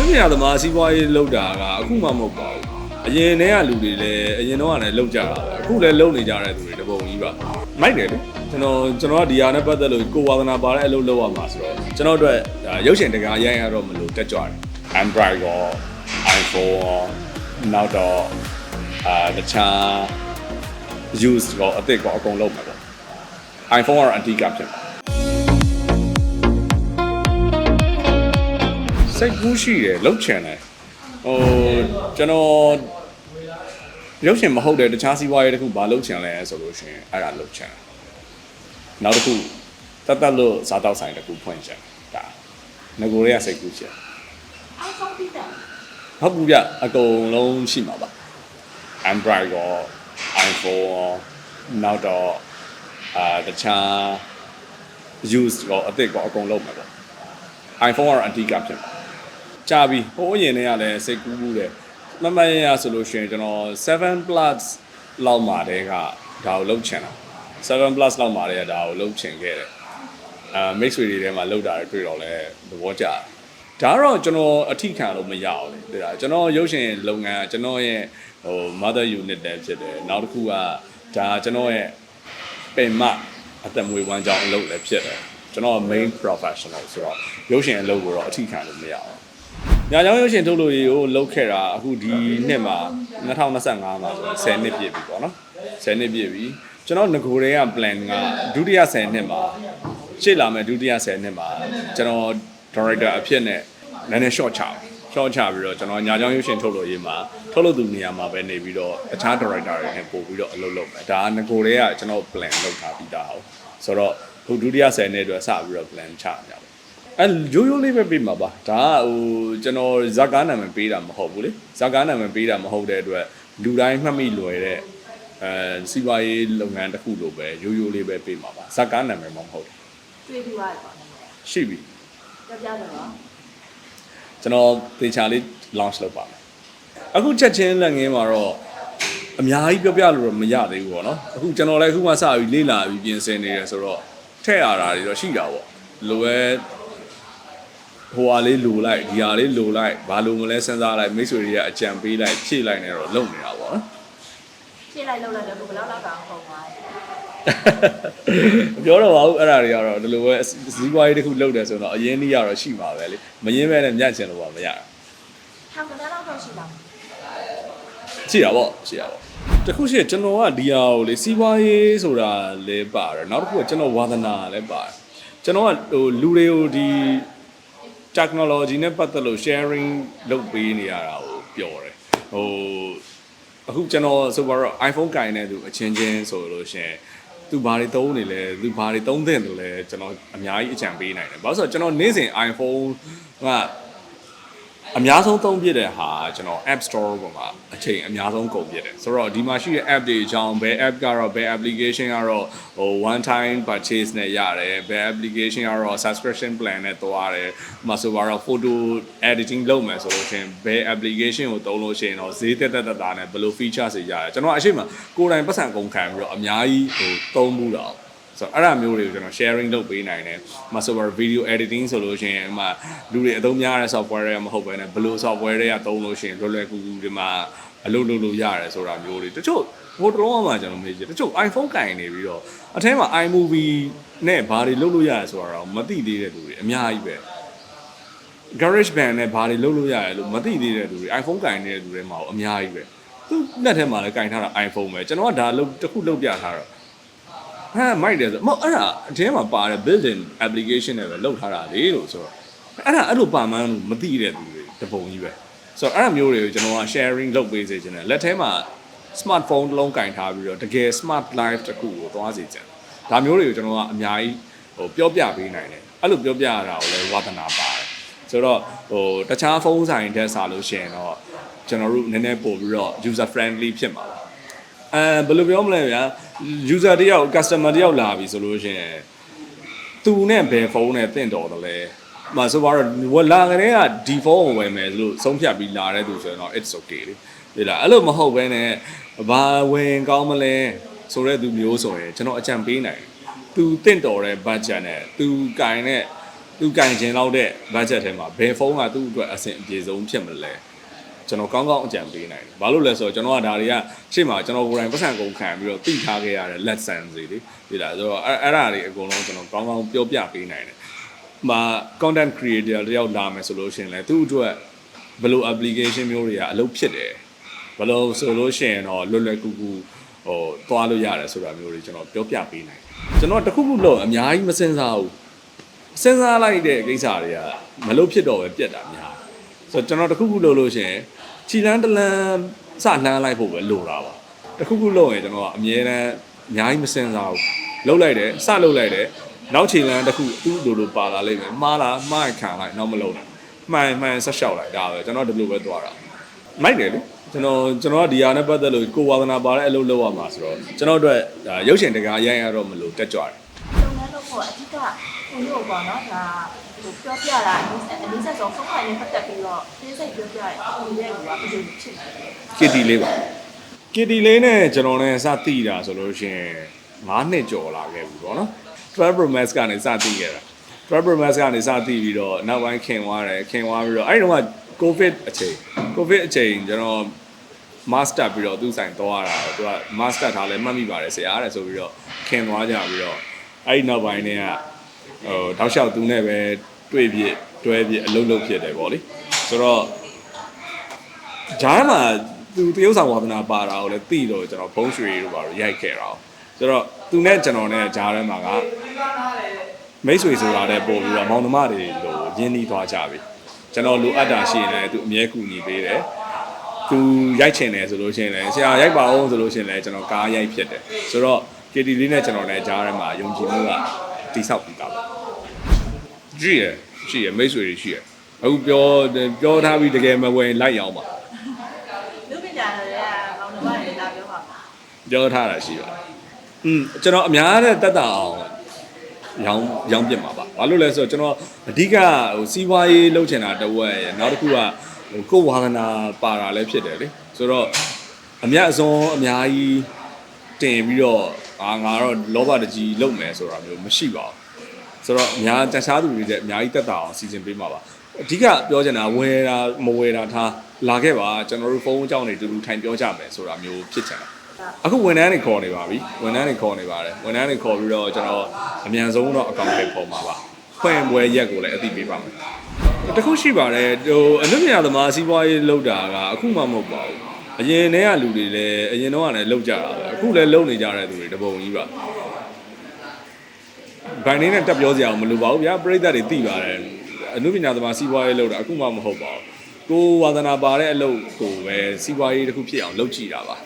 လူမြာသမားစီးပွားရေးလုပ်တာကအခုမှမဟုတ်ပါဘူးအရင်တည်းကလူတွေလည်းအရင်တော့ကလည်းလုပ်ကြတာပဲအခုလည်းလုပ်နေကြတဲ့သူတွေတပုံကြီးပါမိုက်တယ်လေကျွန်တော်ကျွန်တော်ကဒီဟာနဲ့ပတ်သက်လို့ကိုဝါသနာပါတဲ့အလုပ်လုပ်ရမှာဆိုတော့ကျွန်တော်တို့ဒါရုပ်ရှင်တကားရိုက်ရတော့မလို့တက်ကြွတယ် Android ရော iPhone ရောနောက်တော့အာတခြား use ရောအသစ်ကောအကုန်လုပ်မှာပေါ့ iPhone ကတော့အဓိကဖြစ်မှာ စိတ်ကူးရှိတယ်လှုပ်ချင်တယ်ဟိုကျွန်တော်ရုပ်ရှင်မဟုတ်တဲ့တခြားစီးပွားရေးတစ်ခုဘာလှုပ်ချင်လဲဆိုလို့ရှိရင်အဲ့ဒါလှုပ်ချင်တယ်နောက်တစ်ခုတတ်တတ်လို့စားတော့ဆိုင်တစ်ခုဖွင့်ချင်တယ်ဒါငကိုတွေကစိတ်ကူးချင် iPhone ပြီးတယ်ဟုတ်ဘူးဗျအကုန်လုံးရှိမှာပါ Android ရော iPhone ရောနောက်တော့အာတခြား use ရောအသစ်ကောအကုန်လုံးမှာပေါ့ iPhone ကတော့အဓိကဖြစ်မှာ ကြာပြီဟိုအရင်တည်းကလည်းစိတ်ကူးမှုတယ်မမရရဆိုလို့ရှိရင်ကျွန်တော်7 plus လောက်မှာတည်းကဒါကိုလုံးချင်တာ7 plus လောက်မှာတည်းကဒါကိုလုံးချင်ခဲ့တယ်အာ mix တွေထဲမှာလောက်တာတွေတွေ့တော့လဲသဘောကျတယ်ဒါကတော့ကျွန်တော်အထိခံလို့မရအောင်လေတဲ့ဒါကျွန်တော်ရုပ်ရှင်လုပ်ငန်းကျွန်တော်ရဲ့ဟို mother unit တည်းဖြစ်တယ်နောက်တစ်ခုကဒါကျွန်တော်ရဲ့ပင်မအသက်မွေးဝမ်းကြောင်းအလုပ်လည်းဖြစ်တယ်ကျွန်တော် main professional ဆိုတော့ရုပ်ရှင်အလုပ်ကိုတော့အထိခံလို့မရအောင် ညာကြောင်ရုပ်ရှင်ထုတ်လို့ရေကိုလုပ်ခဲ့တာအခုဒီနှစ်မှာ2025မှာဆို10နှစ်ပြည့်ပြီပေါ့နော်10နှစ်ပြည့်ပြီကျွန်တော်ငကိုတွေက plan ကဒုတိယ10နှစ်မှာရှေ့လာမယ်ဒုတိယ10နှစ်မှာကျွန်တော် director အဖြစ်နဲ့နည်းနည်း short ချ short ချပြီးတော့ကျွန်တော်ညာကြောင်ရုပ်ရှင်ထုတ်လို့ရေးမှာထုတ်လို့သူနေရာမှာပဲနေပြီးတော့တခြား director တွေနဲ့ပို့ပြီးတော့အလုပ်လုပ်မယ်ဒါကငကိုတွေကကျွန်တော် plan လုပ်ထားပြီးသားဟုတ်ဆိုတော့ဟိုဒုတိယ10နှစ်အတွက်စပြီးတော့ plan ချကြပါ အဲရိုးရိုးလေးပဲပြီးမှာပါဒါကဟိုကျွန်တော်ဇာကားနာမည်ပေးတာမဟုတ်ဘူးလေဇာကားနာမည်ပေးတာမဟုတ်တဲ့အတွက်လူတိုင်းမှတ်မိလွယ်တဲ့အဲစီးပွားရေးလုပ်ငန်းတစ်ခုလိုပဲရိုးရိုးလေးပဲပေးမှာပါဇာကားနာမည်မဟုတ်ဘူးတွေ့ပြီးသွားတယ်ပေါ့ရှိပြီပြပြတယ်နော်ကျွန်တော်သေချာလေး launch လုပ်ပါမယ်အခုချက်ချင်းလက်ငင်းမှာတော့အများကြီးပြောပြလို့တော့မရသေးဘူးပေါ့နော်အခုကျွန်တော်လည်းအခုမှစပြီးလေ့လာပြီးပြင်ဆင်နေတယ်ဆိုတော့ထည့်ရတာတွေတော့ရှိတာပေါ့လိုပဲ ဟိုဟာလေးလိုလိုက်ဒီဟာလေးလိုလိုက်ဘာလိုမလဲစဉ်းစားလိုက်မိတ်ဆွေတွေကအကြံပေးလိုက်ဖြည့်လိုက်နေတော့လုပ်နေတာပေါ့နော်ဖြည့်လိုက်လောက်လိုက်တော့ဘယ်လောက်လောက်တောင်ပုံသွားတယ်မပြောတော့ပါဘူးအဲ့ဒါတွေကတော့ဒီလိုပဲဇီးပွားရေးတစ်ခုလုပ်တယ်ဆိုတော့အရင်နေ့ကတော့ရှိမှာပဲလေမရင်းပဲနဲ့ညံ့ချင်လို့ပါမရတာထောင်ကလေးလောက်တော့ရှိတာရှိတာပေါ့ရှိတာပေါ့တခုရှိကျွန်တော်ကဒီဟာကိုလေစီးပွားရေးဆိုတာလည်းပါတယ်နောက်တစ်ခုကကျွန်တော်ဝါသနာလည်းပါတယ်ကျွန်တော်ကဟိုလူတွေကိုဒီ technology နဲ့ပတ်သက်လို့ sharing လုပ်ပေးနေရတာကိုပျော်တယ်ဟိုအခုကျွန်တော်ဆိုပါတော့ iPhone ကင်တဲ့သူအချင်းချင်းဆိုလို့ရှိရင်သူဘာတွေသုံးနေလဲသူဘာတွေသုံးသင့်လို့လဲကျွန်တော်အများကြီးအကြံပေးနိုင်တယ်ဘာလို့ဆိုတော့ကျွန်တော်နေ့စဉ် iPhone က အများဆုံးသုံးပြတဲ့ဟာကျွန်တော် App Store ပေါ်မှာအချိန်အများဆုံးကုန်ပြတယ်ဆိုတော့ဒီမှာရှိတဲ့ app တွေအကြောင်းဘယ် app ကတော့ဘယ် application ကတော့ဟို one time purchase နဲ့ရတယ်ဘယ် application ကတော့ subscription plan နဲ့သွားတယ်ဥပမာဆိုတော့ photo editing လုပ်မယ်ဆိုလို့ရှိရင်ဘယ် application ကိုသုံးလို့ရှိရင်တော့ဈေးတက်တက်တက်တာနဲ့ဘယ်လို features တွေရတယ်ကျွန်တော်အရှိမကိုယ်တိုင်ပတ်စံကုန်ခံပြီးတော့အများကြီးဟိုသုံးမှုတော့ ဆိုတော့အဲ့ဒါမျိုးတွေကိုကျွန်တော် sharing လုပ်ပေးနိုင်တယ်။မဆိုပါ video editing ဆိုလို့ရှိရင်အမှလူတွေအသုံးများတဲ့ software တွေကမဟုတ်ဘဲနဲ့ဘယ်လို software တွေကသုံးလို့ရှိရင်လွယ်လွယ်ကူကူဒီမှာအလုပ်လုပ်လို့ရတယ်ဆိုတာမျိုးတွေတချို့ဟိုတလုံးမှကျွန်တော်မေးကြည့်တချို့ iPhone ကင်နေပြီးတော့အထဲမှာ iMovie နဲ့ဘာတွေလုပ်လို့ရတယ်ဆိုတာတော့မသိသေးတဲ့လူတွေအများကြီးပဲ garage band နဲ့ဘာတွေလုပ်လို့ရတယ်လို့မသိသေးတဲ့လူတွေ iPhone ကင်နေတဲ့လူတွေမှာအများကြီးပဲသူလက်ထဲမှာလည်းကင်ထားတာ iPhone ပဲကျွန်တော်ကဒါလုပ်တစ်ခုလုပ်ပြထားတော့ ဟမ်မိုက်တယ်ဆိုမဟုတ်အဲ့ဒါအထဲမှာပါတဲ့ built-in application နဲ့ပဲလုပ်ထားတာလေလို့ဆိုတော့အဲ့ဒါအဲ့လိုပါမှန်းလို့မသိတဲ့သူတွေတပုံကြီးပဲဆိုတော့အဲ့ဒါမျိုးတွေကိုကျွန်တော်က sharing လုပ်ပေးစေချင်တယ်လက်ထဲမှာ smartphone တစ်လုံးကင်ထားပြီးတော့တကယ် smart life တစ်ခုကိုသွားစေချင်တယ်ဒါမျိုးတွေကိုကျွန်တော်ကအများကြီးဟိုပြောပြပေးနိုင်တယ်အဲ့လိုပြောပြရတာကိုလည်းဝါသနာပါတယ်ဆိုတော့ဟိုတခြားဖုန်းဆိုင်တက်စားလို့ရှိရင်တော့ကျွန်တော်တို့နည်းနည်းပို့ပြီးတော့ user friendly ဖြစ်မှာပါ အဲဘယ်လိုပြောမလဲဗျာ user တယောက် customer တယောက်လာပြီဆိုလို့ရှိရင်သူနဲ့ဘယ်ဖုန်းနဲ့တင့်တော်တယ်လဲမဆိုပါတော့ဝလာကလေးကဒီဖုန်းကိုဝယ်မယ်လို့ဆုံးဖြတ်ပြီးလာတဲ့သူဆိုရင်တော့ it's okay လေဒီလားအဲ့လိုမဟုတ်ဘဲနဲ့ဘာဝင်ကောင်းမလဲဆိုတဲ့သူမျိုးဆိုရင်ကျွန်တော်အကြံပေးနိုင်တယ်သူတင့်တော်တဲ့ budget နဲ့သူကင်တဲ့သူကင်ခြင်းလောက်တဲ့ budget ထဲမှာဘယ်ဖုန်းကသူ့အတွက်အဆင်အပြေဆုံးဖြစ်မလဲ ကျွန်တော်ကောင်းကောင်းအကြံပေးနိုင်တယ်ဘာလို့လဲဆိုတော့ကျွန်တော်ကဒါတွေကရှေ့မှာကျွန်တော်ကိုယ်တိုင်ပတ်စံကုန်ခံပြီးတော့သိထားခဲ့ရတဲ့ lesson တွေလေဒီလားဆိုတော့အဲ့အဲ့ဒါတွေအကုန်လုံးကျွန်တော်ကောင်းကောင်းပြောပြပေးနိုင်တယ်မှာ content creator တယောက်လာမယ်ဆိုလို့ရှိရင်လည်းသူ့အတွက်ဘယ်လို application မျိုးတွေကအလုပ်ဖြစ်တယ်ဘယ်လိုဆိုလို့ရှိရင်တော့လွယ်လွယ်ကူကူဟိုသွားလို့ရတယ်ဆိုတာမျိုးတွေကျွန်တော်ပြောပြပေးနိုင်တယ်ကျွန်တော်တစ်ခုခုလို့အများကြီးမစင်စားဘူးစဉ်းစားလိုက်တဲ့ကိစ္စတွေကမလုပ်ဖြစ်တော့ပဲပြက်တာများ ဆိုတော့ကျွန်တော်တခုခုလုပ်လို့ရှရင်ခြီလန်းတလန်းစလှမ်းလိုက်ဖို့ပဲလိုတာပါတခုခုလုပ်ရင်ကျွန်တော်ကအမြဲတမ်းအများကြီးမစဉ်းစားဘူးလုပ်လိုက်တယ်စလုပ်လိုက်တယ်နောက်ခြီလန်းတစ်ခုသူ့လိုလိုပါလာလိမ့်မယ်မှားလားမှားခံလိုက်နောက်မလုပ်နဲ့မှန်မှန်ဆက်လျှောက်လိုက်ဒါပဲကျွန်တော်ဒီလိုပဲသွားတာမိုက်တယ်လေကျွန်တော်ကျွန်တော်ကဒီဟာနဲ့ပတ်သက်လို့ကိုဝါသနာပါတဲ့အလုပ်လုပ်ရမှာဆိုတော့ကျွန်တော်တို့ဒါရုပ်ရှင်တကားရိုက်ရတော့မလို့တက်ကြွတယ်လုပ်ငန်းလုပ်ဖို့အဓိကကိုလို့ပေါ့နော်ဒါ ဟိုပြောပြတာအနည်းအနည်းဆက်ဆုံးဖုန်းခိုင်နဲ့ပတ်သက်ပြီးတော့သိစိတ်ပြောပြတယ်အခုရဲ့ကဘယ်လိုဖြစ်လဲ ကစ်တီလေးပါကစ်တီလေးနဲ့ကျွန်တော်လည်းစသိတာဆိုလို့ရှိရင်9နှစ်ကျော်လာခဲ့ပြီပေါ့နော်12 Pro Max ကနေစသိခဲ့တာ12 Pro Max ကနေစသိပြီးတော့နောက်ပိုင်းခင်သွားတယ်ခင်သွားပြီးတော့အဲ့ဒီတော့က COVID အချိန် COVID အချိန်ကျွန်တော် master ပြီးတော့သူ့ဆိုင်သွားတာသူက master ထားလဲမှတ်မိပါတယ်ဆရာတဲ့ဆိုပြီးတော့ခင်သွားကြပြီးတော့အဲ့ဒီနောက်ပိုင်းเนี่ยဟိုတောက်လျှောက်သူနဲ့ပဲ တွေ့ပြတွဲပြအလုပ်လုပ်ဖြစ်တယ်ပေါ့လေဆိုတော့ဂျားမှာသူတရုပ်ဆောင်ဝါသနာပါတာကိုလည်းသိတော့ကျွန်တော်ဘုံရွှေတို့ပါတော့ရိုက်ခဲ့တာ။ဆိုတော့သူနဲ့ကျွန်တော်နဲ့ဂျားထဲမှာကမိတ်ဆွေဆိုတာတဲ့ပို့ပြီးတော့မောင်နှမတွေလိုရင်းနှီးသွားကြပြီ။ကျွန်တော်လိုအပ်တာရှိရင်လည်းသူအမြဲကူညီပေးတယ်။သူရိုက်ချင်တယ်ဆိုလို့ရှိရင်လည်းဆရာရိုက်ပါအောင်ဆိုလို့ရှိရင်လည်းကျွန်တော်ကားရိုက်ဖြစ်တယ်။ဆိုတော့ KT လေးနဲ့ကျွန်တော်နဲ့ဂျားထဲမှာယုံကြည်မှုကတိဆောက်ပြီးသားပါ။ ကြည့်ရရှိရမိတ်ဆွေတွေရှိရအခုပြောပြောထားပြီးတကယ်မဝင်လိုက်ရအောင်ပါလူပညာတွေကမောင်နှမတွေလာပြောပါမှာပြောထားတာရှိပါတယ်။อืมကျွန်တော်အများနဲ့တက်တာအောင်ရောင်းရောင်းပြစ်မှာပါ။ဘာလို့လဲဆိုတော့ကျွန်တော်အဓိကဟိုစီးပွားရေးလုပ်ချင်တာတစ်ဝက်ရယ်နောက်တစ်ခုကဟိုကိုယ်ဝါသနာပါတာလည်းဖြစ်တယ်လေ။ဆိုတော့အမြတ်အစွန်းအများကြီးတင်ပြီးတော့အာငါတော့လောဘတကြီးလုပ်မယ်ဆိုတာမျိုးမရှိပါဘူး။ ဆိုတော့အများတခြားသူတွေတဲ့အများကြီးတက်တာအောင်စီစဉ်ပေးမှာပါ။အဓိကပြောချင်တာဝယ်တာမဝယ်တာထားလာခဲ့ပါကျွန်တော်တို့ဖုန်းအကြောင်းတွေတူတူထိုင်ပြောကြမယ်ဆိုတာမျိုးဖြစ်ချင်တာအခုဝန်ထမ်းတွေခေါ်နေပါပြီဝန်ထမ်းတွေခေါ်နေပါတယ်ဝန်ထမ်းတွေခေါ်ပြီးတော့ကျွန်တော်အမြန်ဆုံးတော့အကောင့်တွေပေါ်မှာပါဖွင့်ပွဲရက်ကိုလည်းအသိပေးပါမယ်တခုရှိပါတယ်ဟိုအနုပညာသမားစီးပွားရေးလုပ်တာကအခုမှမဟုတ်ပါဘူးအရင်တည်းကလူတွေလည်းအရင်တော့ကလည်းလုပ်ကြတာပဲအခုလည်းလုပ်နေကြတဲ့သူတွေတပုံကြီးပါ ဘိုင်နေနဲ့တက်ပြောစရာမလိုပါဘူးဗျာပြိဿတွေသိပါတယ်အနုပညာသမားစီးပွားရေးလုပ်တာအခုမှမဟုတ်ပါဘူးကိုဝါသနာပါတဲ့အလုပ်ကိုပဲစီးပွားရေးတစ်ခုဖြစ်အောင်လုပ်ကြည့်တာပါ